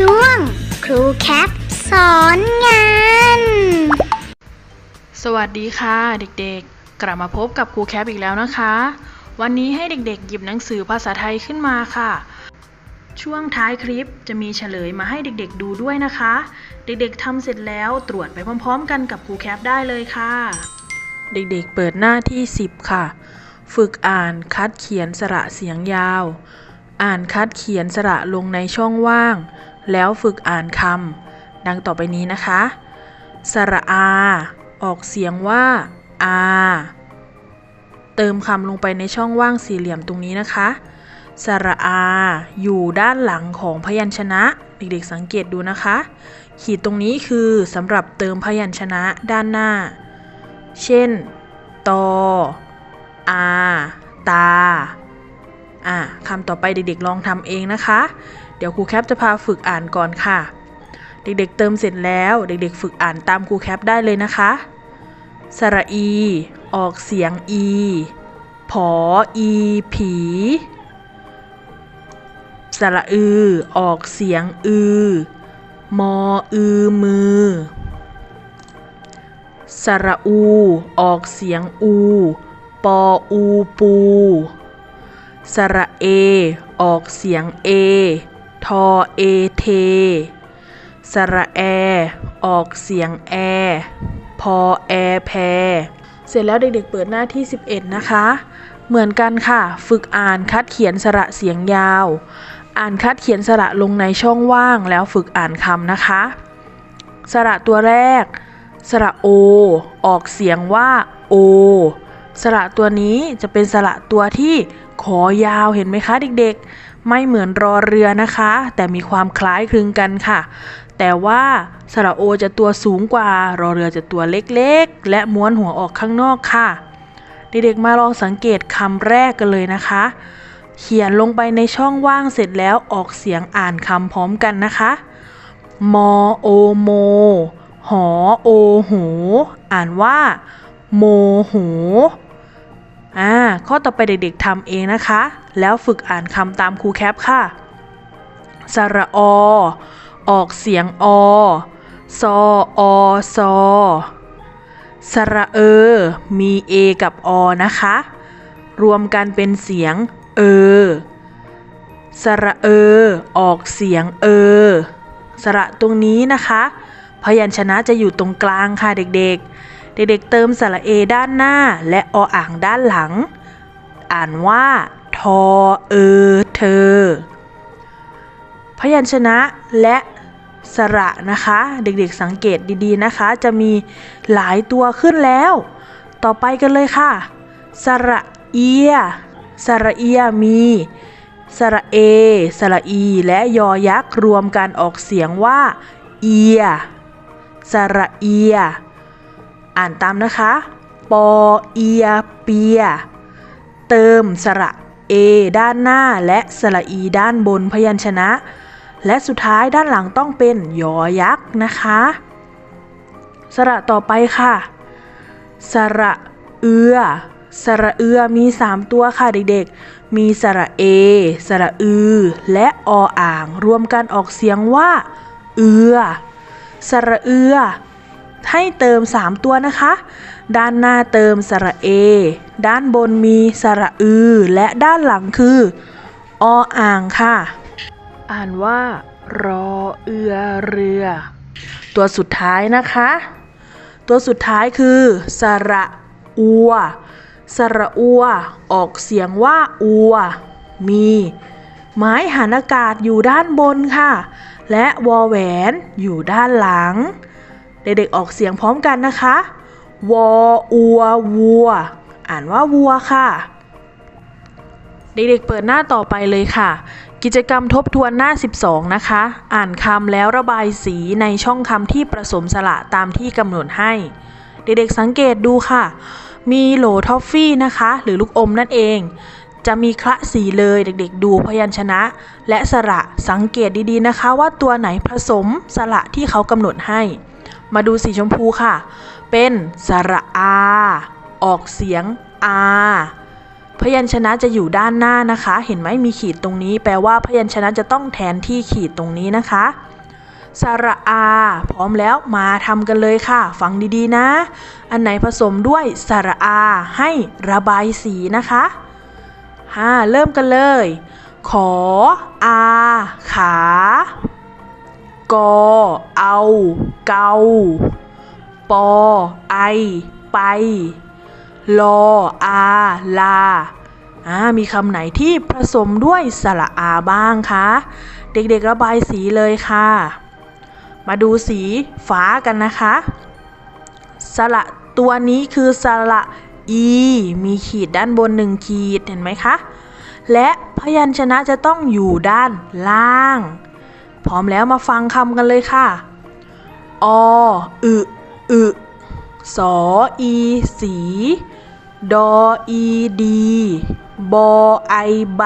ช่วง ครูแคปสอนงาน สวัสดีค่ะ เด็กๆ กลับมาพบกับครูแคปอีกแล้วนะคะ วันนี้ให้เด็กๆ หยิบหนังสือภาษาไทยขึ้นมาค่ะ ช่วงท้ายคลิปจะมีเฉลยมาให้เด็กๆดูด้วยนะคะ เด็กๆทำเสร็จแล้วตรวจไปพร้อมๆ กันกับครูแคปได้เลยค่ะ เด็กๆเปิดหน้าที่ 10 ค่ะ ฝึกอ่านคัดเขียนสระเสียงยาว อ่านคัดเขียนสระลงในช่องว่าง แล้วฝึกอ่านคำดังต่อไปนี้นะคะ สระอา ออกเสียงว่า อา เติมคำลงไปในช่องว่างสี่เหลี่ยมตรงนี้นะคะ สระอา อยู่ด้านหลังของพยัญชนะ เด็กๆสังเกตดูนะคะ ขีดตรงนี้คือสำหรับเติมพยัญชนะด้านหน้า เช่น ตอ อา ตา อะคำต่อไปเด็กๆลองทำเองนะคะ เดี๋ยวครูแคปจะพาฝึกอ่านก่อนค่ะ เด็กๆเติมเสร็จแล้วเด็กๆ ฝึกอ่านตามครูแคปได้เลยนะคะ สระอี ออกเสียงอีผออีผี สระอือ ออกเสียงอือ มออือมือ สระอู ออกเสียงอู ปออูปู สระเอ ออกเสียงเอ ทอเอเท สระแอ ออกเสียงแอ พอแอแพ เสร็จแล้วเด็กๆเปิดหน้าที่ 11 นะคะ เหมือนกันค่ะ ฝึกอ่านคัดเขียนสระเสียงยาว อ่านคัดเขียนสระลงในช่องว่างแล้วฝึกอ่านคำนะคะ สระตัวแรก สระโอ ออกเสียงว่าโอสระตัวนี้จะเป็นสระตัวที่ขอยาวเห็นไหมคะเด็กๆ ไม่เหมือนรอเรือนะคะ แต่มีความคล้ายคลึงกันค่ะ แต่ว่าสระโอจะตัวสูงกว่า รอเรือจะตัวเล็กๆ และม้วนหัวออกข้างนอกค่ะ เด็กๆมาลองสังเกตคำแรกกันเลยนะคะ เขียนลงไปในช่องว่างเสร็จแล้วออกเสียงอ่านคำพร้อมกันนะคะมอโอโม หอโอหูอ่านว่า โมหู อ่าข้อต่อไปเด็กๆทำเองนะคะ แล้วฝึกอ่านคำตามครูแคปค่ะ สระอ ออกเสียงอ ซออซอสระเออมีเอกับอนะคะ รวมกันเป็นเสียงเออสระเออออกเสียงเออสระตรงนี้นะคะ พยัญชนะจะอยู่ตรงกลางค่ะเด็กๆ เด็กๆเติมสระเอด้านหน้าและออ่างด้านหลัง อ่านว่า ทอเออเธอ พยัญชนะและสระนะคะ เด็กๆสังเกตดีๆนะคะ จะมีหลายตัวขึ้นแล้ว ต่อไปกันเลยค่ะ สระเอีย สระเอียมี สระเอ สระอี และยอยักษ์รวมกันออกเสียงว่า เอีย สระเอีย อ่านตามนะคะ ปอเอียเปีย เติมสระเอด้านหน้าและสระอีด้านบนพยัญชนะ และสุดท้ายด้านหลังต้องเป็นยอยักษ์นะคะ สระต่อไปค่ะ สระเอือ สระเอือมี 3 ตัวค่ะเด็กๆ มีสระเอ สระอือ และออ่าง รวมกันออกเสียงว่า เอือ สระเอือ ให้เติม 3 ตัวนะคะ ด้านหน้าเติมสระเอ ด้านบนมีสระอือ และด้านหลังคือ ออ่างค่ะ อ่านว่า รอเอือเรือ ตัวสุดท้ายนะคะ ตัวสุดท้ายคือ สระอัว สระอัว ออกเสียงว่าอัว มีไม้หันอากาศอยู่ด้านบนค่ะ และวอแหวนอยู่ด้านหลัง เด็กๆออกเสียงพร้อมกันนะคะ วออัววัว อ่านว่าวัวค่ะ เด็กๆเปิดหน้าต่อไปเลยค่ะ กิจกรรมทบทวนหน้า 12 นะคะ อ่านคำแล้วระบายสีในช่องคำที่ผสมสระตามที่กำหนดให้ เด็กๆสังเกตดูค่ะ มีโหลทอฟฟี่นะคะ หรือลูกอมนั่นเอง จะมีคละสีเลยเด็กๆ ดูพยัญชนะ และสระสังเกตดีๆนะคะ ว่าตัวไหนผสมสระที่เขากำหนดให้ มาดูสีชมพูค่ะ เป็นสระอา ออกเสียงอาพยัญชนะจะอยู่ด้านหน้านะคะ เห็นไหมมีขีดตรงนี้ แปลว่าพยัญชนะจะต้องแทนที่ขีดตรงนี้นะคะสระอา พร้อมแล้วมาทำกันเลยค่ะ ฟังดีๆนะ อันไหนผสมด้วยสระอาให้ระบายสีนะคะฮ่าเริ่มกันเลย ขอ อา ขา กอเอาเกาปอไอไป ลออาลาอ่ามีคำไหนที่ผสมด้วยสระอาบ้างคะ เด็กๆระบายสีเลยค่ะ มาดูสีฟ้ากันนะคะ สระตัวนี้คือสระอีมีขีดด้านบนหนึ่งขีดเห็นไหมคะ และพยัญชนะจะต้องอยู่ด้านล่าง พร้อมแล้วมาฟังคำกันเลยค่ะ อ อึ อึ สอ อี สี ดอ อี ดี บอ ไอ ใบ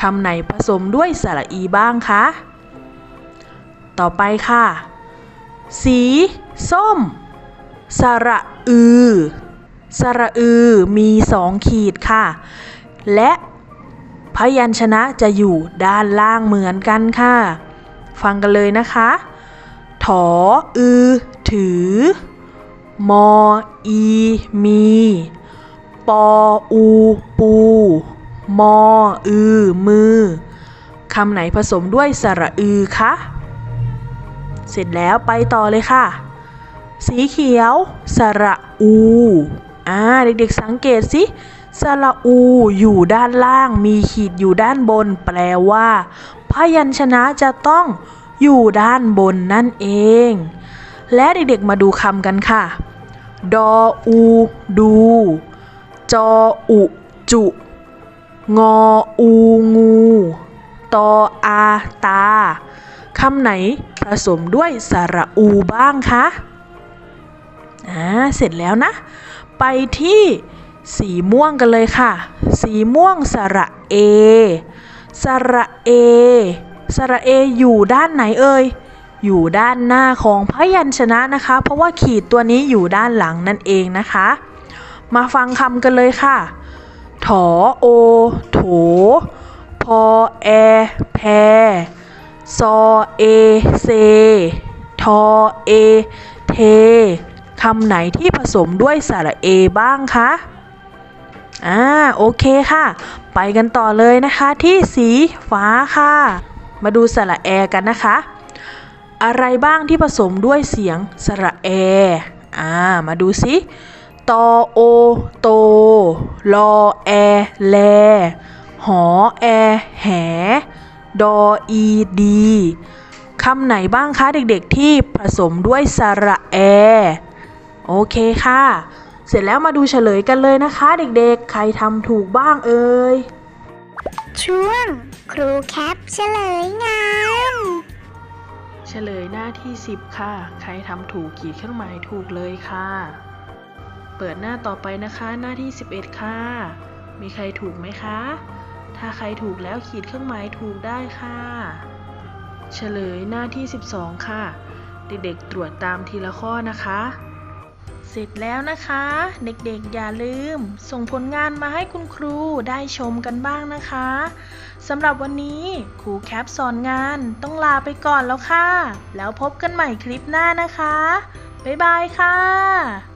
คำไหนผสมด้วยสระอีบ้างคะ ต่อไปค่ะ สี ส้ม สระอือ สระอือ มีสองขีดค่ะ และพยัญชนะจะอยู่ด้านล่างเหมือนกันค่ะ ฟังกันเลยนะคะ ถออือ ถือ มออี มี ปออู ปู มออือ มือ คำไหนผสมด้วยสระอือคะ เสร็จแล้วไปต่อเลยค่ะ สีเขียว สระอู อ่า เด็กๆสังเกตสิสระอูอยู่ด้านล่างมีขีดอยู่ด้านบน แปลว่า พยัญชนะจะต้องอยู่ด้านบนนั่นเอง และเด็กๆมาดูคำกันค่ะ ดออูดู จออุจุ งออูงูตออาตา คำไหนผสมด้วยสระอูบ้างคะ อ่า เสร็จแล้วนะ ไปที่สีม่วงกันเลยค่ะ สีม่วงสระเอ สระเอ สระเออยู่ด้านไหนเอ่ย อยู่ด้านหน้าของพยัญชนะนะคะ เพราะว่าขีดตัวนี้อยู่ด้านหลังนั่นเองนะคะ มาฟังคำกันเลยค่ะ ถอโอ โถ พอแอ แพ ซอเอ เซ ทอเอ เท คำไหนที่ผสมด้วยสระเอบ้างคะ อ่าโอเคค่ะ ไปกันต่อเลยนะคะที่สีฟ้าค่ะ มาดูสระแอกันนะคะ อะไรบ้างที่ผสมด้วยเสียงสระแออ่ามาดูสิตอโอโตลอแอแลหอแอแหดออีดีคำไหนบ้างคะเด็กๆที่ผสมด้วยสระแอ โอเคค่ะ เสร็จแล้วมาดูเฉลยกันเลยนะคะ เด็กๆ ใครทำถูกบ้างเอ่ย ช่วง ครูแคปเฉลยงานเฉลยหน้าที่ 10 ค่ะ ใครทำถูกขีดเครื่องหมายถูกเลยค่ะ เปิดหน้าต่อไปนะคะหน้าที่ 11 ค่ะ มีใครถูกไหมคะ ถ้าใครถูกแล้วขีดเครื่องหมายถูกได้ค่ะ เฉลยหน้าที่ 12 ค่ะ เด็กๆตรวจตามทีละข้อนะคะ เสร็จแล้วนะคะ เด็กๆอย่าลืม ส่งผลงานมาให้คุณครูได้ชมกันบ้างนะคะสำหรับวันนี้ครูแคปสอนงานต้องลาไปก่อนแล้วค่ะ แล้วพบกันใหม่คลิปหน้านะคะ บ๊ายบายค่ะ